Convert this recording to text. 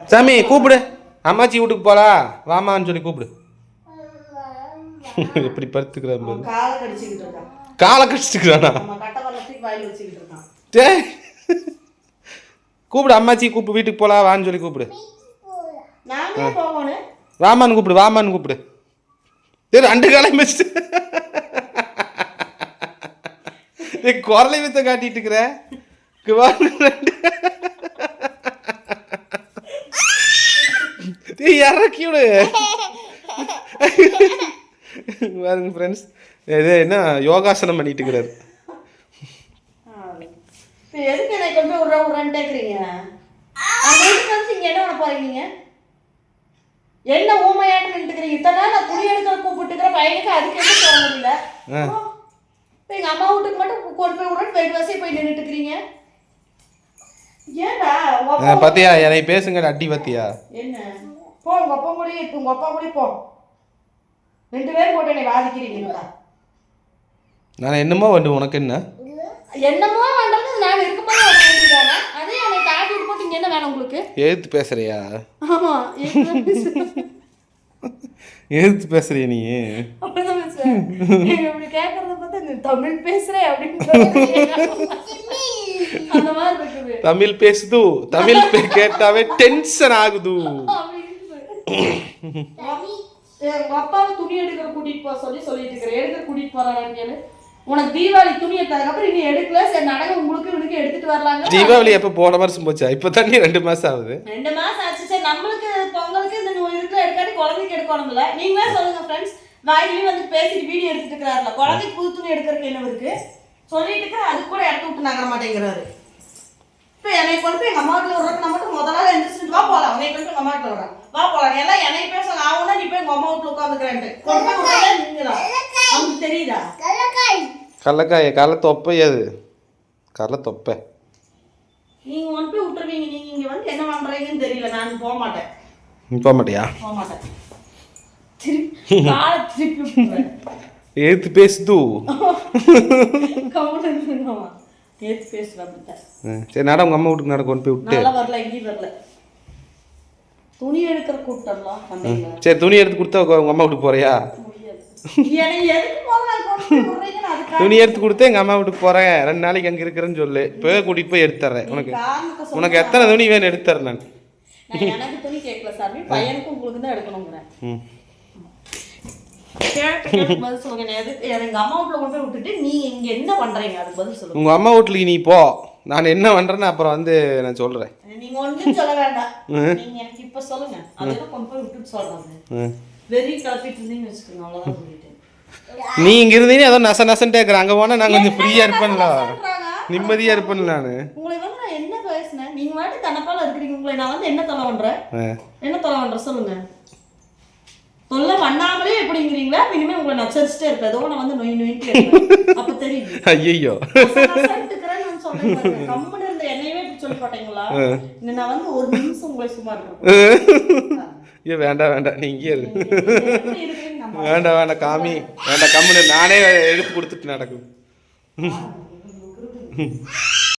சாமி கூப்பிடு. அம்மாச்சி வீட்டுக்கு போலா? வாமான்னு சொல்லி கூப்பிடு. எப்படி படுத்துக்கிறான் காலை இருக்கான். டேய் கூப்பிடு அம்மாச்சி கூப்பிடு. வீட்டுக்கு போலாம் வான்னு சொல்லி கூப்பிடு. வாமான்னு கூப்பிடு வாமான்னு கூப்பிடு. சரி ரெண்டு காலையும் வச்சுட்டு. குரலை வித்த காட்டிட்டு இருக்கிற. ரெண்டு. இறக்கி விடு. பாருங்க ஃப்ரெண்ட்ஸ் இது என்ன? யோகாசனம் பண்ணிட்டு இருக்கிறாரு. எதுக்கு என்னை கொண்டு விட்ற விட்றான்னு கேட்குறீங்க என்ன நீங்க? என்ன ஊமையாட்டு நின்றுக்கிறீங்க இத்தனை நாள் நான் குடி எடுக்கிற கூப்பிட்டுக்கிற பையனுக்கு அதுக்கு என்ன சொல்ல முடியல? இப்போ எங்கள் அம்மா வீட்டுக்கு மட்டும் கொண்டு போய் விட்றேன்னு வெகு வசதி போய் நின்றுட்டு இருக்கிறீங்க. ஏன்டா பாத்தியா? என்னை பேசுங்க அடி பாத்தியா? என்ன? போ உங்க அப்பா கூடயே இருக்கு உங்க அப்பா கூட போ. ரெண்டு பேரும் போட்டு என்னை வாதிக்கிறீங்களா நான் என்னமோ வந்து உனக்கு என்ன? என்னமோ பண்றது நான் இருக்கும்போது அதே என்னை தாண்டி போட்டு இங்க என்ன வேணும் உங்களுக்கு? எதிர்த்து பேசுறியா? ஆமா எதுக்கு பேசுறேன்? எதிர்த்து பேசுறிய நீ? அப்படிதான் பேசுறேன் நீங்க இப்படி கேட்கறத பார்த்தா நீ தமிழ் பேசுறேன் அப்படின்னு சொல்றீங்க. அந்த மாதிரி இருக்குது. தமிழ் பேசுது தமிழ் பே- கேட்டாவே டென்ஷன் ஆகுது. எங்க அப்பாவை துணி எடுக்கிற கூட்டிட்டு போக சொல்லி சொல்லிட்டு இருக்கிறேன் எடுக்கிற கூட்டிட்டு கேளு உனக்கு தீபாவளி துணி எடுத்ததுக்கப்புறம் இனி எடுக்கல சரி நடக்க உங்களுக்கு இவனுக்கு எடுத்துட்டு வரலாங்க தீபாவளி எப்போ போன வருஷம் போச்சா இப்போ தண்ணி ரெண்டு மாசம் ஆகுது. ரெண்டு மாசம் ஆச்சு சரி நம்மளுக்கு பொங்கலுக்கு இந்த இதுக்குள்ள எடுக்காட்டி குழந்தைக்கு எடுக்கணும்ல. நீங்களே சொல்லுங்க ஃப்ரெண்ட்ஸ் வாயிலையும் வந்து பேசிட்டு வீடியோ எடுத்துட்டு இருக்கிறாருல குழந்தைக்கு புது துணி எடுக்கிறதுக்கு என்ன இருக்கு? சொல்லிட்டு அது கூட இடத்த விட்டு நகர மாட்டேங்கிறாரு. இப்போ என்னை கொண்டு போய் எங்கள் அம்மா வீட்டில் மட்டும் முதல்ல எந்திரிச்சிட்டு வா போகலாம் உன்னை போய் எங்கள் அம்மா விட்றேன் வா போகலாம் எல்லாம் என்னை பேச ஆகுனா நீ போய் உங்கள் அம்மா வீட்டில் உட்காந்துக்கிறேன்ட்டு. கொண்டு போய் அவனுக்கு தெரியுதா? கடலக்காய கடல தொப்பை அது கடல தொப்பை நீங்கள் கொண்டு போய் விட்டுருவீங்க. நீங்கள் இங்கே வந்து என்ன பண்ணுறீங்கன்னு தெரியல. நான் போக மாட்டேன். நீ போக மாட்டியா? போக மாட்டேன். திருப்பி காலை திருப்பி எதிர்த்து பேசுது கவுண்டர் நேற்று ம், சரி நட உங்க அம்மா வீட்டுக்கு நட கொண்டு போய் விட்டு. வரல எங்கேயும் வரல. துணி எடுக்கிற கூட்டம்லாம் சரி துணி எடுத்து கொடுத்தா உங்க உங்க அம்மா வீட்டுக்கு போறியா? துணி எடுத்து கொடுத்து எங்க அம்மா வீட்டுக்கு போறேன். ரெண்டு நாளைக்கு அங்க இருக்கிறேன்னு சொல்லு. இப்போ கூட்டிட்டு போய் எடுத்து தர்றேன் உனக்கு. உனக்கு எத்தனை துணி வேணும் எடுத்து தரேன் நான். எனக்கு துணி கேட்கல சாமி. பையனுக்கும் உங்களுக்கு தான் எடுக்கணுங்கிறேன். பதில் சொல்லுங்க எங்க அம்மா வீட்டில் கொண்டு போய் விட்டுட்டு நீ இங்க என்ன பண்றீங்க? அதுக்கு பதில் சொல்லுங்க. உங்க அம்மா வீட்டுக்கு நீ போ. நான் என்ன பண்றேன்னு அப்புறம் வந்து நான் சொல்றேன். நீங்க ஒன்றும் சொல்ல வேண்டாம். நீங்க எனக்கு இப்ப சொல்லுங்க. அதெல்லாம் கொண்டு போய் விட்டுட்டு சொல்றாங்க ம். வெறி கிளப்பிட்டு இருந்தீங்கன்னு வச்சுக்கோங்க அவ்வளவுதான் சொல்லிட்டேன். நீ இங்க இருந்தீங்கன்னா ஏதோ நச நசன்ட்டே இருக்கிற அங்க போனா நான் கொஞ்சம் ஃப்ரீயா இருப்பேன்ல. நிம்மதியா இருப்பேன்ல நான். உங்களை வந்து நான் என்ன பேசினேன்? நீங்க வாட்டி தனப்பால இருக்கிறீங்க உங்களை. நான் வந்து என்ன தொலை பண்றேன்? என்ன தொலை பண்றேன்? சொல்லுங்க. தொல்லை பண்ணாமலே எப்படிங்கிறீங்களா? இனிமே உங்களை நச்சரிச்சுட்டே இருப்பேன். ஏதோ நான் வந்து நொய் நொயிட்டு அப்ப தெரியுது. ஐயோ நசநசன்ட்டுக்கிறேன்னு நான் சொல்றேன் பாருங்க. கம்முனு இருந்த என்னையவே இப்படி சொல்லி போட்டீங்களா நான் வந்து ஒரு நிமிஷம் உங்களை சும்மா இருக்கேன். ஐயோ வேண்டாம் வேண்டாம். நீ இங்கே இரு. எப்படி இருக்கீங்க நம்ம வேண்டாம் வேண்டாம். காமி. வேண்டாம் கம்முனு நானே எடுத்து கொடுத்துட்டு நடக்கும்.